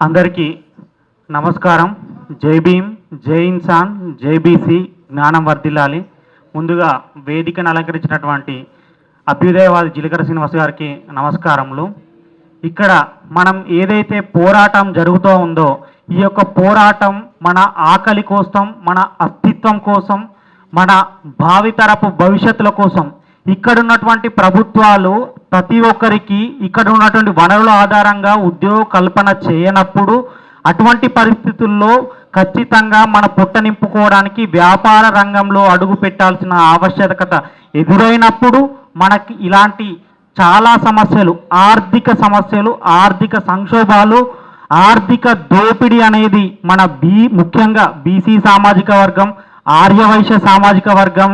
అందరికీ నమస్కారం. జై భీమ్ జై ఇన్సాన్ జై బీసీ జ్ఞానం వర్ధిల్లాలి. ముందుగా వేదికను అలంకరించినటువంటి అభ్యుదయవాది జిలకర శ్రీనివాస్ గారికి నమస్కారములు. ఇక్కడ మనం ఏదైతే పోరాటం జరుగుతూ ఉందో ఈ యొక్క పోరాటం మన ఆకలి కోసం మన అస్తిత్వం కోసం మన భావితరపు భవిష్యత్తుల కోసం ఇక్కడ ఉన్నటువంటి ప్రభుత్వాలు ప్రతి ఒక్కరికి ఇక్కడ ఉన్నటువంటి వనరుల ఆధారంగా ఉద్యోగ కల్పన చేయనప్పుడు అటువంటి పరిస్థితుల్లో ఖచ్చితంగా మన పుట్ట నింపుకోవడానికి వ్యాపార రంగంలో అడుగు పెట్టాల్సిన ఆవశ్యకత ఎదురైనప్పుడు మనకి ఇలాంటి చాలా సమస్యలు ఆర్థిక సమస్యలు ఆర్థిక సంక్షోభాలు ఆర్థిక దోపిడీ అనేది మన బీ ముఖ్యంగా బీసీ సామాజిక వర్గం ఆర్యవైశ్య సామాజిక వర్గం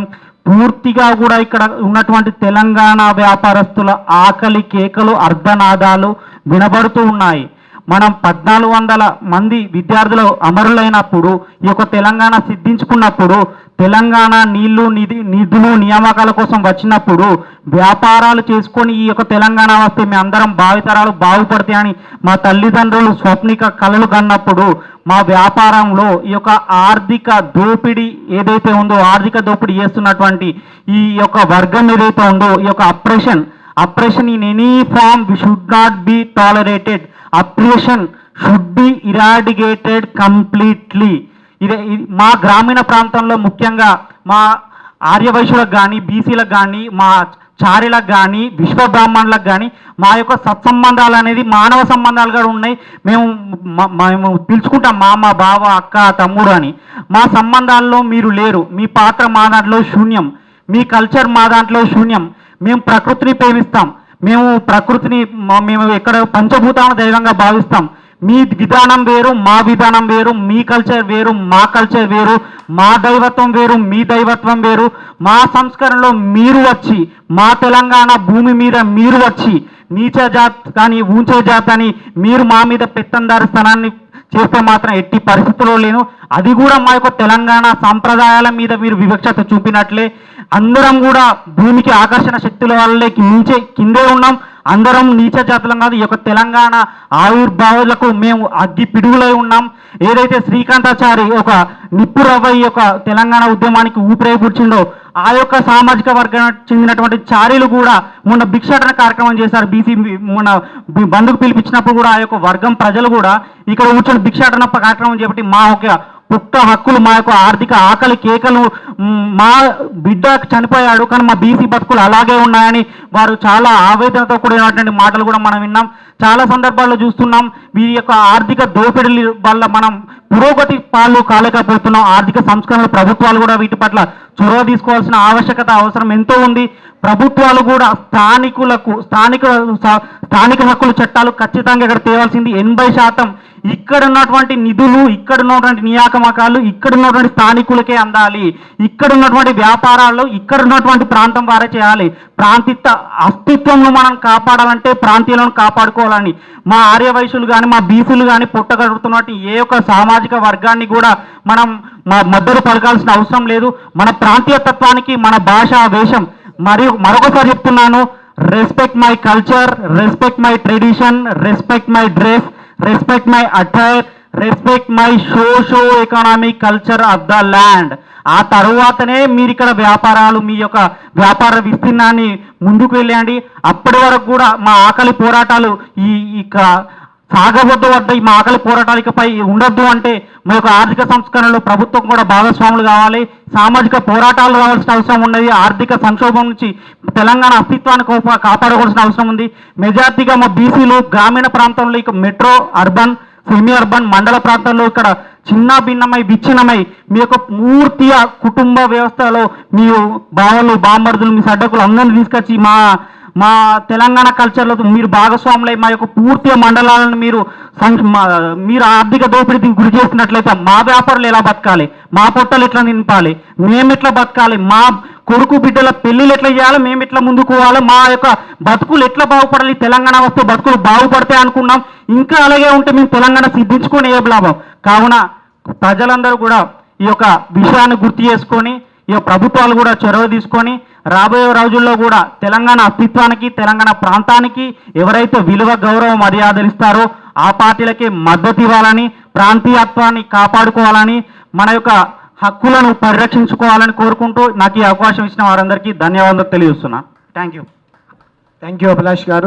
పూర్తిగా కూడా ఇక్కడ ఉన్నటువంటి తెలంగాణ వ్యాపారస్తుల ఆకలి కేకలు అర్ధనాదాలు వినబడుతూ ఉన్నాయి. మనం పద్నాలుగు వందల మంది విద్యార్థులు అమరులైనప్పుడు ఈ యొక్క తెలంగాణ సిద్ధించుకున్నప్పుడు తెలంగాణ నీళ్ళు నిధి నిధులు నియామకాల కోసం వచ్చినప్పుడు వ్యాపారాలు చేసుకొని ఈ యొక్క తెలంగాణ వస్తే మీ అందరం భావితరాలు బాగుపడతాయని మా తల్లిదండ్రులు స్వప్నిక కలలు కన్నప్పుడు మా వ్యాపారంలో ఈ యొక్క ఆర్థిక దోపిడీ ఏదైతే ఉందో ఆర్థిక దోపిడీ చేస్తున్నటువంటి ఈ యొక్క వర్గం ఏదైతే ఉందో ఈ యొక్క oppression oppression in any form should not be tolerated oppression should be eradicated completely ఇదే మా గ్రామీణ ప్రాంతంలో ముఖ్యంగా మా ఆర్యవైశ్యులకు కానీ బీసీలకు కానీ మా చారిలకు కానీ విశ్వ బ్రాహ్మణులకు కానీ మా యొక్క సత్సంబంధాలు అనేది మానవ సంబంధాలు కూడా ఉన్నాయి. మేము మేము పిలుచుకుంటాం మామ బావ అక్క తమ్ముడు అని. మా సంబంధాల్లో మీరు లేరు. మీ పాత్ర మా దాంట్లో శూన్యం. మీ కల్చర్ మా దాంట్లో శూన్యం. మేము ప్రకృతిని ప్రేమిస్తాం. మేము ప్రకృతిని మేము ఎక్కడ పంచభూతాలను దైవంగా భావిస్తాం. మీ విధానం వేరు మా విధానం వేరు మీ కల్చర్ వేరు మా కల్చర్ వేరు మా దైవత్వం వేరు మీ దైవత్వం వేరు. మా సంస్కరణలో మీరు వచ్చి మా తెలంగాణ భూమి మీద మీరు వచ్చి నీచ జాత్ కానీ ఊంచే జాత్ అని మీరు మా మీద పెత్తందారి స్థానాన్ని చేస్తే మాత్రం ఎట్టి పరిస్థితుల్లో లేను. అది కూడా మా యొక్క తెలంగాణ సాంప్రదాయాల మీద మీరు వివక్షత చూపినట్లే. అందరం కూడా భూమికి ఆకర్షణ శక్తుల వల్లే మించే కిందే ఉన్నాం. అందరం నీచ జాతులం కాదు ఈ యొక్క తెలంగాణ ఆవిర్భావులకు మేము అగ్గి పిడుగులై ఉన్నాం. ఏదైతే శ్రీకాంతాచారి ఒక నిప్పురవ్వ ఈ యొక్క తెలంగాణ ఉద్యమానికి ఊపిరే ఆ యొక్క సామాజిక వర్గానికి చెందినటువంటి చారీలు కూడా మొన్న భిక్షాటన కార్యక్రమం చేశారు. బీసీ మొన్న బంధుకు పిలిపించినప్పుడు కూడా ఆ యొక్క వర్గం ప్రజలు కూడా ఇక్కడ కూర్చొని భిక్షాటన కార్యక్రమం చేపట్టి మా యొక్క పుట్ట హక్కులు మా యొక్క ఆర్థిక ఆకలి కేకలు మా బిడ్డ చనిపోయాడు కానీ మా బీసీ బతుకులు అలాగే ఉన్నాయని వారు చాలా ఆవేదనతో కూడినటువంటి మాటలు కూడా మనం విన్నాం. చాలా సందర్భాల్లో చూస్తున్నాం వీరి యొక్క ఆర్థిక దోపిడీ వల్ల మనం పురోగతి పాలు కాలేకపోతున్నాం ఆర్థిక సంస్కరణలు ప్రభుత్వాలు కూడా వీటి పట్ల చొరవ తీసుకోవాల్సిన ఆవశ్యకత అవసరం ఎంతో ఉంది. ప్రభుత్వాలు కూడా స్థానికులకు స్థానిక స్థానిక హక్కుల చట్టాలు ఖచ్చితంగా ఇక్కడ తేవాల్సింది. ఎనభై శాతం ఇక్కడ ఉన్నటువంటి నిధులు ఇక్కడ ఉన్నటువంటి నియామకాలు ఇక్కడ ఉన్నటువంటి స్థానికులకే అందాలి. ఇక్కడ ఉన్నటువంటి వ్యాపారాలు ఇక్కడ ఉన్నటువంటి ప్రాంతం వారే చేయాలి. ప్రాంతిత అస్తిత్వంను మనం కాపాడాలంటే ప్రాంతీయులను కాపాడుకోవాలని. మా ఆర్యవయసులు కానీ మా బీసీలు కానీ పుట్టగడుగుతున్నటువంటి ఏ ఒక్క సామాజిక వర్గాన్ని కూడా మనం మా మద్దతు పలకాల్సిన అవసరం లేదు. మన ప్రాంతీయ తత్వానికి మన భాష వేషం. మరియు మరొకసారి చెప్తున్నాను respect my culture respect my tradition respect my dress respect my attire respect my socio economic culture of the land ఆ తరువాతనే మీరు ఇక్కడ వ్యాపారాలు మీ యొక్క వ్యాపార విస్తీర్ణాన్ని ముందుకు వెళ్ళండి. అప్పటి వరకు కూడా మా ఆకలి పోరాటాలు ఈ ఇక సాగవద్దు వద్ద ఈ మా ఆకలి పోరాటాలు ఉండొద్దు అంటే మా యొక్క ఆర్థిక సంస్కరణలు ప్రభుత్వం కూడా భాగస్వాములు కావాలి. సామాజిక పోరాటాలు కావాల్సిన అవసరం ఉన్నది. ఆర్థిక సంక్షోభం నుంచి తెలంగాణ అస్తిత్వాన్ని కోప- కాపాడుకోవాల్సిన అవసరం ఉంది. మెజార్టీగా మా బీసీలు గ్రామీణ ప్రాంతంలో ఇక మెట్రో అర్బన్ సెమీ అర్బన్ మండల ప్రాంతాల్లో ఇక్కడ చిన్న భిన్నమై విచ్ఛిన్నమై మీ యొక్క పూర్తిగా కుటుంబ వ్యవస్థలో మీ బావలు బామ్మర్దులు మీ సడ్డకులు అందరినీ తీసుకొచ్చి మా మా తెలంగాణ కల్చర్లో మీరు భాగస్వాములై మా యొక్క పూర్తి మండలాలను మీరు మా- మీరు ఆర్థిక దోపిడీకి గురి చేసినట్లయితే మా వ్యాపారులు ఎలా బతకాలి? మా పొట్టలు ఎట్లా నింపాలి? మేము ఎట్లా బతకాలి? మా కొడుకు బిడ్డల పెళ్ళిళ్ళు ఎట్లా చేయాలి? మేము ఎట్లా ముందుకు పోవాలి? మా యొక్క బతుకులు ఎట్లా బాగుపడాలి? తెలంగాణ వస్తే బతుకులు బాగుపడతాయి అనుకున్నాం. ఇంకా అలాగే ఉంటే మేము తెలంగాణ సిద్ధించుకొని ఏ లాభం కావున ప్రజలందరూ కూడా ఈ యొక్క విషయాన్ని గుర్తు చేసుకొని ఈ యొక్క ప్రభుత్వాలు కూడా చొరవ తీసుకొని రాబోయే రోజుల్లో కూడా తెలంగాణ అస్తిత్వానికి తెలంగాణ ప్రాంతానికి ఎవరైతే విలువ గౌరవ మర్యాదలు ఇస్తారో ఆ పార్టీలకి మద్దతు ఇవ్వాలని ప్రాంతీయత్వాన్ని కాపాడుకోవాలని మన యొక్క హక్కులను పరిరక్షించుకోవాలని కోరుకుంటూ నాకు ఈ అవకాశం ఇచ్చిన వారందరికీ ధన్యవాదాలు తెలియజేస్తున్నా. Thank you thank you Abhilash garu.